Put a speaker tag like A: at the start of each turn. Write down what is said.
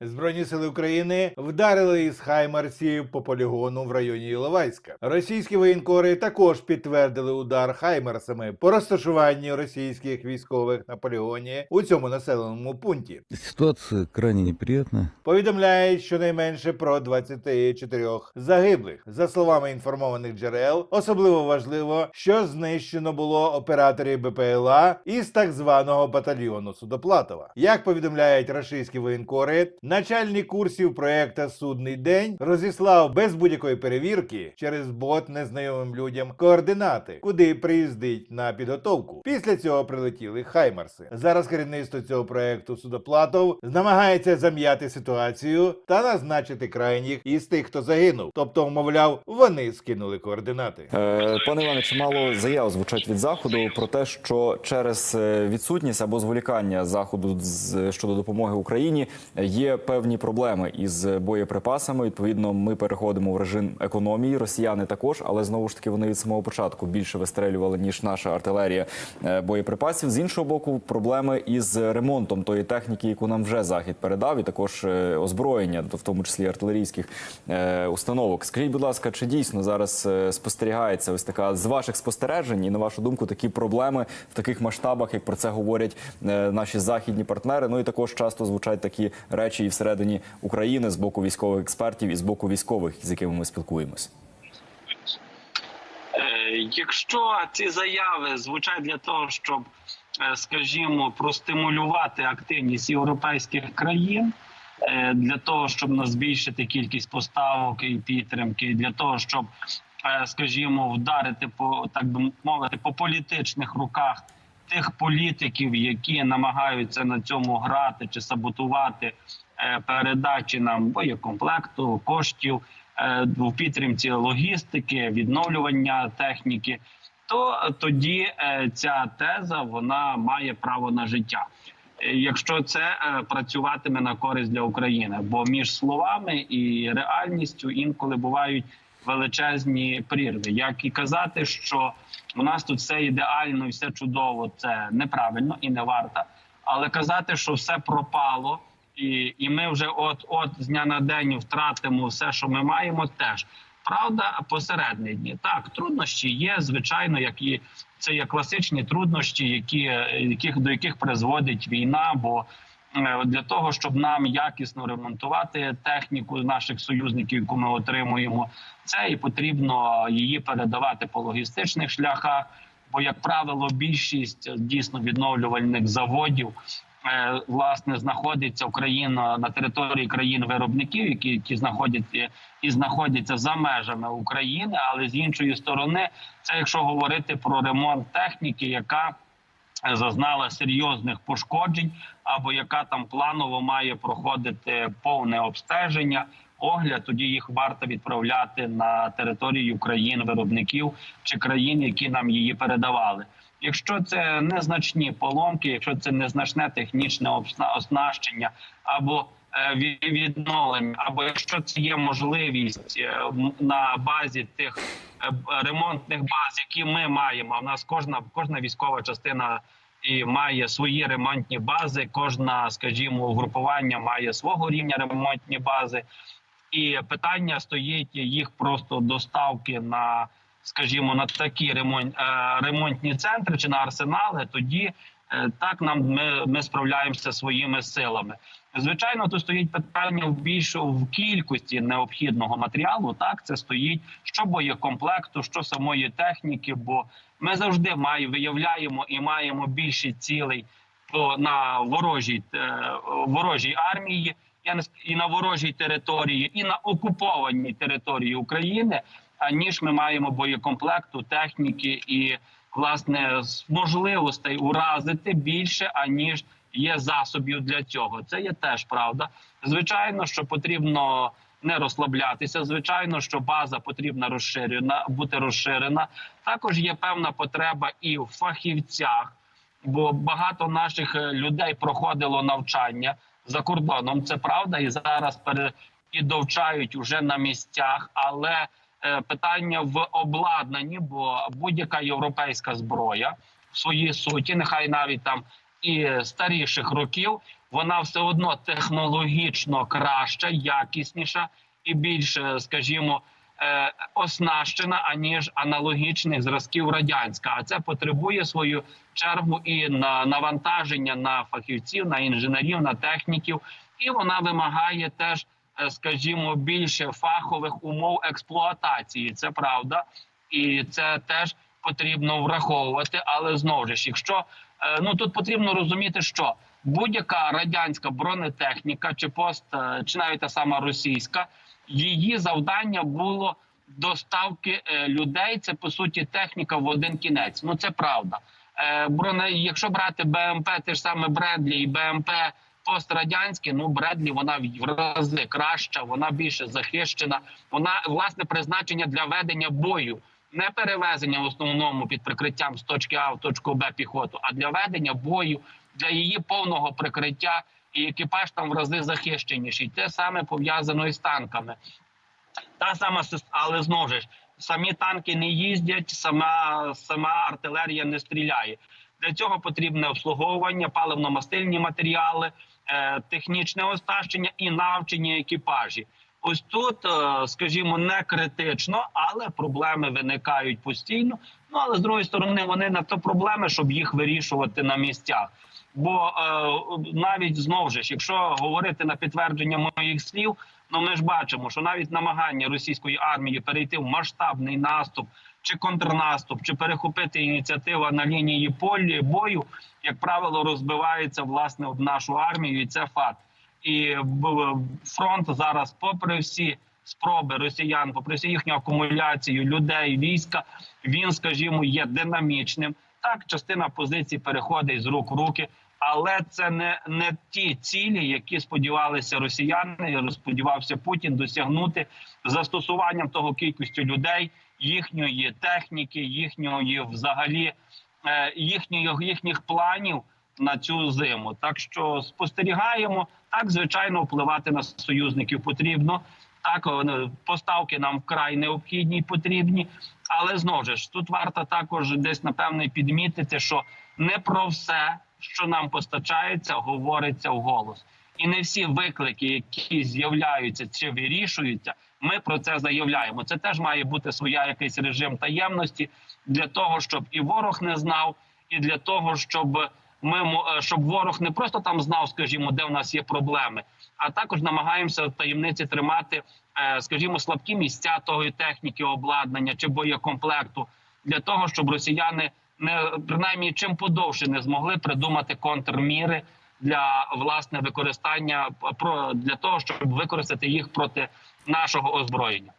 A: Збройні сили України вдарили із хаймарсів по полігону в районі Іловайська. Російські воєнкори також підтвердили удар хаймарсами по розташуванню російських військових на полігоні у цьому населеному пункті.
B: Ситуация крайне неприятная.
A: Повідомляють щонайменше про 24 загиблих. За словами інформованих джерел, особливо важливо, що знищено було операторів БПЛА із так званого батальйону Судоплатова. Як повідомляють рашистські воєнкори, начальник курсів проекта Судний день розіслав без будь-якої перевірки через бот незнайомим людям координати, куди приїздить на підготовку. Після цього прилетіли хаймарси. Зараз керівництво цього проекту Судоплатов намагається зам'яти ситуацію та назначити крайніх із тих, хто загинув. Тобто, мовляв, вони скинули координати.
C: Е, Пане Іване, чимало заяв звучать від заходу про те, що через е, відсутність або зволікання заходу щодо допомоги Україні є певні проблеми із боєприпасами. Відповідно, ми переходимо в режим економії. Росіяни також, але знову ж таки вони від самого початку більше вистрелювали ніж наша артилерія е, боєприпасів. З іншого боку, проблеми із ремонтом тої техніки, яку нам вже захід передав, і також е, озброєння, в тому числі артилерійських е, установок. Скажіть, будь ласка, чи дійсно зараз спостерігається ось така з ваших спостережень і на вашу думку такі проблеми в таких масштабах, як про це говорять наші західні партнери? Ну і також часто звучать такі речі і всередині України з боку військових експертів і з боку військових, з якими ми спілкуємось.
D: Е, Якщо ці заяви звучать для того, щоб, е, скажімо, простимулювати активність європейських країн, е, для того, щоб збільшити кількість поставок і підтримки, для того, щоб, скажімо, вдарити по так би мовити, по політичних руках тих політиків, які намагаються на цьому грати чи саботувати передачі нам боєкомплекту, коштів е, в підтримці логістики, відновлювання техніки, то тоді е, ця теза вона має право на життя. Е, Якщо це е, працюватиме на користь для України, бо між словами і реальністю інколи бувають величезні прірви. Як і казати, що у нас тут все ідеально і все чудово, це неправильно і не варто. Але казати, що все пропало, і, і ми вже от от з дня на день втратимо все, що ми маємо, теж правда посередині. Так, труднощі є, звичайно, як і це є класичні труднощі, які, яких до яких призводить війна. бо е, для того, щоб нам якісно ремонтувати техніку наших союзників, яку ми отримуємо, це і потрібно її передавати по логістичних шляхах. Бо, як правило, більшість дійсно відновлювальних заводів власне знаходиться в країн на території країн виробників, які, які знаходяться і знаходяться за межами України. Але з іншої сторони, це якщо говорити про ремонт техніки, яка зазнала серйозних пошкоджень, або яка там планово має проходити повне обстеження. Огляд тоді їх варто відправляти на територію країн виробників чи країн, які нам її передавали. Якщо це незначні поломки, якщо це незначне технічне оснащення або е, відновлення, або якщо це є можливість е, на базі тих е, ремонтних баз, які ми маємо. В нас кожна кожна військова частина і має свої ремонтні бази. Кожна, скажімо, угрупування має свого рівня ремонтні бази, і питання стоїть їх просто доставки на, скажімо, на такі ремонт, е, ремонтні центри чи на арсенали. Тоді е, так нам ми, ми справляємося своїми силами. Звичайно, тут стоїть питання в більшу в кількості необхідного матеріалу. Так це стоїть що боєкомплекту, що самої техніки. Бо ми завжди має, виявляємо і маємо більше цілей на ворожій е, ворожій армії. І на ворожій території, і на окупованій території України, аніж ми маємо боєкомплекту, техніки і власне можливостей уразити більше аніж є засобів для цього. Це є теж правда. Звичайно, що потрібно не розслаблятися. Звичайно, що база потрібна розширена, бути розширена. Також є певна потреба і в фахівцях, бо багато наших е, людей проходило навчання за кордоном. Це правда, і зараз пере і довчають уже на місцях, але питання в обладнанні, бо будь-яка європейська зброя в своїй суті, нехай навіть там і старіших років, вона все одно технологічно краща, якісніша і більш, е, скажімо, е, оснащена аніж аналогічних зразків радянська. А це потребує свою чергу і на навантаження на фахівців, на інженерів, на техніків, і вона вимагає теж, е, скажімо, більше фахових умов експлуатації. Це правда, і це теж потрібно враховувати. Але знову ж, якщо е, ну тут потрібно розуміти, що будь-яка радянська бронетехніка, чи пост, е, чи навіть та сама російська, її завдання було доставки е, людей. Це по суті техніка в один кінець. Ну це правда. Е, Броне, якщо брати БМП, те ж саме Бредлі і БМП пострадянські, ну Бредлі вона в рази краща, вона більше захищена. Вона власне призначення для ведення бою. Не перевезення в основному під прикриттям з точки А в точку Б піхоту, а для ведення бою, для її повного прикриття, і екіпаж там в рази захищеніший. Те саме пов'язано із танками. Та сама але знову ж самі танки не їздять, сама, сама артилерія не стріляє. Для цього потрібне обслуговування, паливно-мастильні матеріали, е, технічне оснащення і навчені екіпажі. Ось тут, е, скажімо, не критично, але проблеми виникають постійно. Ну але з другої сторони, вони не то проблеми, щоб їх вирішувати на місцях. Бо е, навіть знову ж, якщо говорити на підтвердження моїх слів, ну ми ж бачимо, що навіть намагання російської армії перейти в масштабний наступ чи контрнаступ, чи перехопити ініціативу на лінії полі бою, як правило, розбивається власне об нашу армію, і це факт. І фронт зараз, попри всі спроби росіян, попри всю їхню акумуляцію людей, війська, він, скажімо, є динамічним. Так, частина позицій переходить з рук в руки, але це не, не ті цілі, які сподівалися росіяни, і сподівався Путін досягнути застосуванням того кількістю людей, їхньої техніки, їхньої взагалі е, їхньої, їхніх планів на цю зиму. Так що спостерігаємо так, звичайно, впливати на союзників потрібно. Так, поставки нам вкрай необхідні і потрібні. Але знову ж тут варто також десь напевне підмітити, що не про все, що нам постачається, говориться вголос. І не всі виклики, які з'являються чи вирішуються, ми про це заявляємо. Це теж має бути своя якийсь режим таємності для того, щоб і ворог не знав, і для того, щоб ми е, щоб ворог не просто там знав, скажімо, де в нас є проблеми, а також намагаємося в таємниці тримати, е, скажімо, слабкі місця тої техніки, обладнання чи боєкомплекту для того, щоб росіяни не принаймні чим подовше не змогли придумати контрміри для власне використання про для того, щоб використати їх проти нашого озброєння.